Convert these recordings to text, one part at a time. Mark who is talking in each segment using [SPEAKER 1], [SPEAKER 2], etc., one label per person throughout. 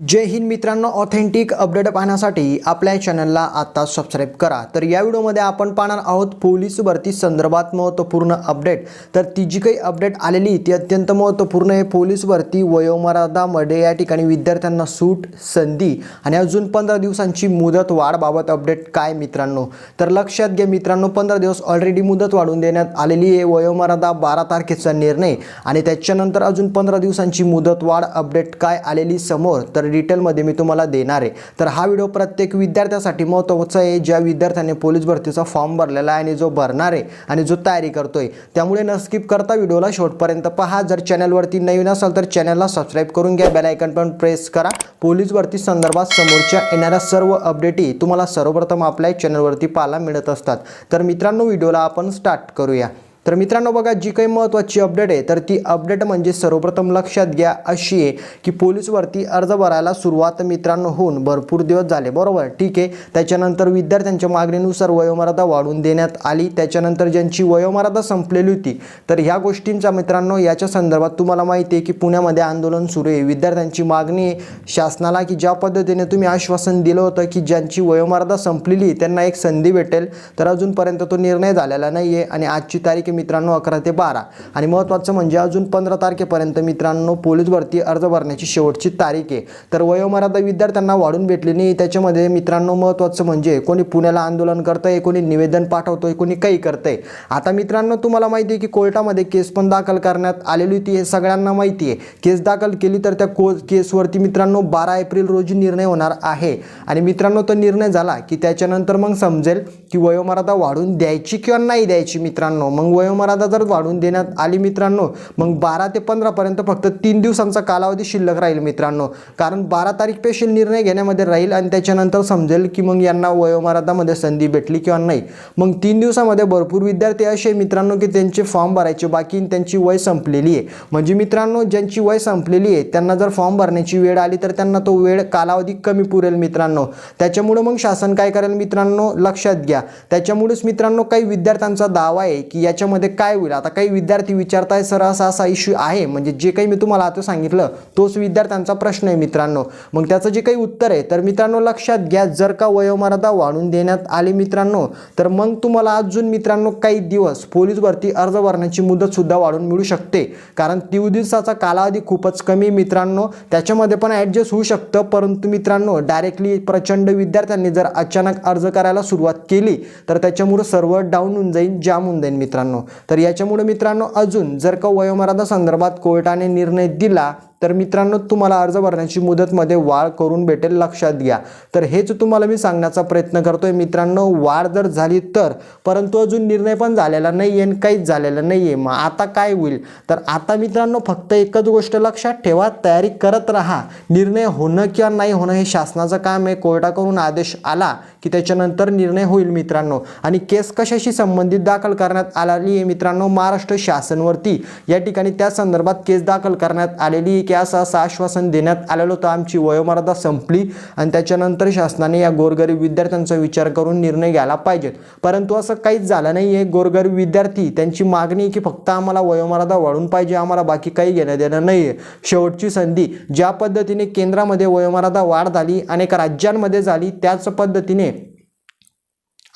[SPEAKER 1] जय हिंद मित्रांनो authentic update पाहण्यासाठी आपल्या चॅनलला आता सबस्क्राईब करा. तर या व्हिडिओमध्ये आपण पाहणार आहोत पोलीस भरती संदर्भात महत्त्वपूर्ण अपडेट तर ती जी काही अपडेट आलेली ती अत्यंत महत्त्वपूर्ण आहे. पोलीस भरती वयोमर्यादामध्ये या ठिकाणी विद्यार्थ्यांना सूट संधी आणि अजून पंधरा दिवसांची मुदत वाढबाबत अपडेट काय मित्रांनो? तर लक्षात घ्या मित्रांनो पंधरा दिवस ऑलरेडी मुदत वाढवून देण्यात आलेली आहे. वयोमर्यादा बारा तारखेचा निर्णय आणि त्याच्यानंतर अजून पंधरा दिवसांची मुदत वाढ अपडेट काय आलेली समोर? तर डिटेलमध्ये मी तुम्हाला देणार आहे. तर हा व्हिडिओ प्रत्येक विद्यार्थ्यासाठी महत्त्वाचा आहे. ज्या विद्यार्थ्याने पोलीस भरतीचा फॉर्म भरलेला आहे आणि जो भरणार आहे आणि जो तयारी करतोय त्यामुळे न स्किप करता व्हिडिओला शेवटपर्यंत पहा. जर चॅनलवरती नवीन असाल तर चॅनलला सबस्क्राईब करून घ्या. बेलायकन पण प्रेस करा. पोलीस भरती संदर्भात समोरच्या येणाऱ्या सर्व अपडेटही तुम्हाला सर्वप्रथम आपल्या चॅनलवरती पाहायला मिळत असतात. तर मित्रांनो व्हिडिओला आपण स्टार्ट करूया. तर मित्रांनो बघा जी काही महत्त्वाची अपडेट आहे तर ती अपडेट म्हणजे सर्वप्रथम लक्षात घ्या अशी आहे की पोलीसवरती अर्ज भरायला सुरुवात मित्रांनो होऊन भरपूर दिवस झाले. बरोबर? ठीक आहे. त्याच्यानंतर विद्यार्थ्यांच्या मागणीनुसार वयोमर्यादा वाढवून देण्यात आली. त्याच्यानंतर ज्यांची वयोमर्यादा संपलेली होती तर ह्या गोष्टींचा मित्रांनो याच्या संदर्भात तुम्हाला माहिती आहे की पुण्यामध्ये आंदोलन सुरू आहे. विद्यार्थ्यांची मागणी आहे शासनाला की ज्या पद्धतीने तुम्ही आश्वासन दिलं होतं की ज्यांची वयोमर्यादा संपलेली त्यांना एक संधी भेटेल तर अजूनपर्यंत तो निर्णय झालेला नाही आहे आणि आजची तारीख मित्रांनो अकरा ते बारा. आणि महत्त्वाचं म्हणजे अजून पंधरा तारखेपर्यंत मित्रांनो पोलीस भरती अर्ज भरण्याची शेवटची तारीख आहे. तर वयोमर्यादा विद्यार्थ्यांना वाढून भेटली नाही त्याच्यामध्ये मित्रांनो महत्त्वाचं म्हणजे कोणी पुण्याला आंदोलन करतंय कोणी निवेदन पाठवतोय कोणी काही करतंय. आता मित्रांनो तुम्हाला माहिती आहे की कोर्टामध्ये केस पण दाखल करण्यात आलेली होती हे सगळ्यांना माहिती आहे. केस दाखल केली तर त्या को केसवरती मित्रांनो बारा एप्रिल रोजी निर्णय होणार आहे. आणि मित्रांनो तो निर्णय झाला की त्याच्यानंतर मग समजेल की वयोमर्यादा वाढून द्यायची किंवा नाही द्यायची मित्रांनो. मग वयोमर्यादा जर वाढून देण्यात आली मित्रांनो मग बारा ते पंधरापर्यंत फक्त तीन दिवसांचा कालावधी शिल्लक राहील मित्रांनो. कारण बारा तारीख पेशील निर्णय घेण्यामध्ये राहील आणि त्याच्यानंतर समजेल की मग यांना वयोमर्यादामध्ये संधी भेटली किंवा नाही. मग तीन दिवसामध्ये भरपूर विद्यार्थी असे मित्रांनो की त्यांचे फॉर्म भरायचे बाकी त्यांची वय संपलेली आहे. म्हणजे मित्रांनो ज्यांची वय संपलेली आहे त्यांना जर फॉर्म भरण्याची वेळ आली तर त्यांना तो वेळ कालावधी कमी पुरेल मित्रांनो. त्याच्यामुळं मग शासन काय करेल मित्रांनो? लक्षात घ्या. त्याच्यामुळेच मित्रांनो काही विद्यार्थ्यांचा दावा आहे की याच्यामध्ये काय होईल? आता काही विद्यार्थी विचारताय सर असा असा इश्यू आहे. म्हणजे जे काही मी तुम्हाला आता सांगितलं तोच विद्यार्थ्यांचा प्रश्न आहे मित्रांनो. मग त्याचं जे काही उत्तर आहे तर मित्रांनो लक्षात घ्या जर का वयोमर्यादा वाढून देण्यात आली मित्रांनो तर मग तुम्हाला अजून मित्रांनो काही दिवस पोलीस भरती अर्ज भरण्याची मुदतसुद्धा वाढून मिळू शकते. कारण तीन दिवसाचा कालावधी खूपच कमी मित्रांनो. त्याच्यामध्ये पण ॲडजस्ट होऊ शकतं. परंतु मित्रांनो डायरेक्टली प्रचंड विद्यार्थ्यांनी जर अचानक अर्ज करायला सुरुवात केली तर त्याच्यामुळं सर्व डाऊन होऊन जाईल जाम होऊन जाईल मित्रांनो. तर याच्यामुळे मित्रांनो अजून जर का वयोमर्यादा संदर्भात कोर्टाने निर्णय दिला तर मित्रांनो तुम्हाला अर्ज भरण्याची मुदतमध्ये वाढ करून भेटेल लक्षात घ्या. तर हेच तुम्हाला मी सांगण्याचा प्रयत्न करतोय. मित्रांनो वाढ जर झाली तर परंतु अजून निर्णय पण झालेला नाही आहे आणि काहीच झालेलं नाही आहे मग आता काय होईल? तर आता मित्रांनो फक्त एकच गोष्ट लक्षात ठेवा तयारी करत राहा. निर्णय होणं किंवा नाही होणं हे शासनाचं काम आहे. कोर्टाकडून आदेश आला की त्याच्यानंतर निर्णय होईल मित्रांनो. आणि केस कशाशी संबंधित दाखल करण्यात आलेली आहे मित्रांनो महाराष्ट्र शासनवरती. या ठिकाणी त्या संदर्भात केस दाखल करण्यात आलेली आहे की असं असं आश्वासन देण्यात आलेलं होतं. आमची वयोमर्यादा संपली आणि त्याच्यानंतर शासनाने या गोरगरीब विद्यार्थ्यांचा विचार करून निर्णय घ्यायला पाहिजेत. परंतु असं काहीच झालं नाही. आहे गोरगरीब विद्यार्थी त्यांची मागणी आहे की फक्त आम्हाला वयोमर्यादा वाढून पाहिजे. आम्हाला बाकी काही घेणं देणं नाही आहे शेवटची संधी ज्या पद्धतीने केंद्रामध्ये वयोमर्यादा वाढ झाली अनेक राज्यांमध्ये झाली त्याच पद्धतीने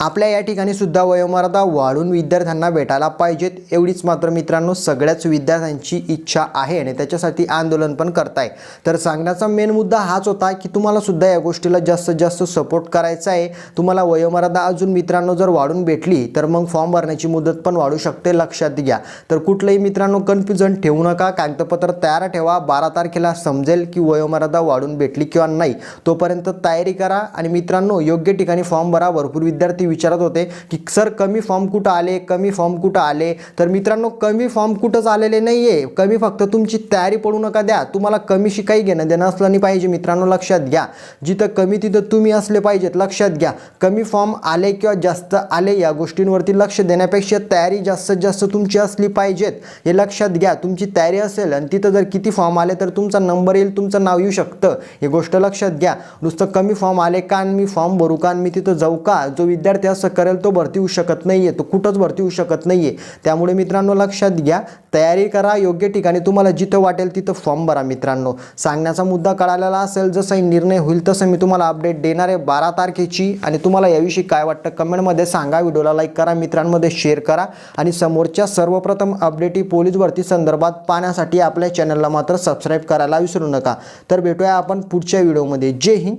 [SPEAKER 1] आपल्या या ठिकाणी सुद्धा वयोमर्यादा वाढून विद्यार्थ्यांना भेटायला पाहिजेत एवढीच मात्र मित्रांनो सगळ्याच विद्यार्थ्यांची इच्छा आहे आणि त्याच्यासाठी आंदोलन पण करताय. तर सांगण्याचा मेन मुद्दा हाच होता की तुम्हाला सुद्धा या गोष्टीला जास्तीत जास्त सपोर्ट करायचा आहे. तुम्हाला वयोमर्यादा अजून मित्रांनो जर वाढून भेटली तर मग फॉर्म भरण्याची मुदत पण वाढू शकते लक्षात घ्या. तर कुठलंही मित्रांनो कन्फ्युजन ठेवू नका कागदपत्र तयार ठेवा. बारा तारखेला समजेल की वयोमर्यादा वाढून भेटली किंवा नाही तोपर्यंत तयारी करा आणि मित्रांनो योग्य ठिकाणी फॉर्म भरा. भरपूर विद्यार्थी विचारत होते की सर कमी फॉर्म कुठं आले? कमी फॉर्म कुठं आले? तर मित्रांनो कमी फॉर्म कुठंच आलेले नाही आहे कमी फक्त तुमची तयारी पडू नका द्या. तुम्हाला कमीशी काही घेणं देणं असलं नाही पाहिजे मित्रांनो लक्षात घ्या. जिथं कमी तिथं तुम्ही असले पाहिजेत लक्षात घ्या. कमी फॉर्म आले किंवा जास्त आले या गोष्टींवरती लक्ष देण्यापेक्षा तयारी जास्तीत जास्त तुमची असली पाहिजेत. हे लक्षात घ्या. तुमची तयारी असेल आणि तिथं जर किती फॉर्म आले तर तुमचा नंबर येईल तुमचं नाव येऊ शकतं. ही गोष्ट लक्षात घ्या. नुसतं कमी फॉर्म आले का आणि मी फॉर्म भरू का आणि मी तिथं जाऊ का? जो विद्यार्थी विद्यार्थी असं करेल तो भरती होऊ शकत नाही आहे तो कुठंच भरती होऊ शकत नाही आहे त्यामुळे मित्रांनो लक्षात घ्या तयारी करा योग्य ठिकाणी तुम्हाला जिथं वाटेल तिथं फॉर्म भरा मित्रांनो. सांगण्याचा मुद्दा कळालेला असेल जसंही निर्णय होईल तसं मी तुम्हाला अपडेट देणार आहे बारा तारखेची. आणि तुम्हाला याविषयी काय वाटतं कमेंटमध्ये सांगा व्हिडिओला लाईक करा मित्रांमध्ये शेअर करा. आणि समोरच्या सर्वप्रथम अपडेटी पोलीस भरती संदर्भात पाहण्यासाठी आपल्या चॅनलला मात्र सबस्क्राईब करायला विसरू नका. तर भेटूया आपण पुढच्या व्हिडिओमध्ये. जय हिंद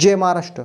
[SPEAKER 1] जय महाराष्ट्र.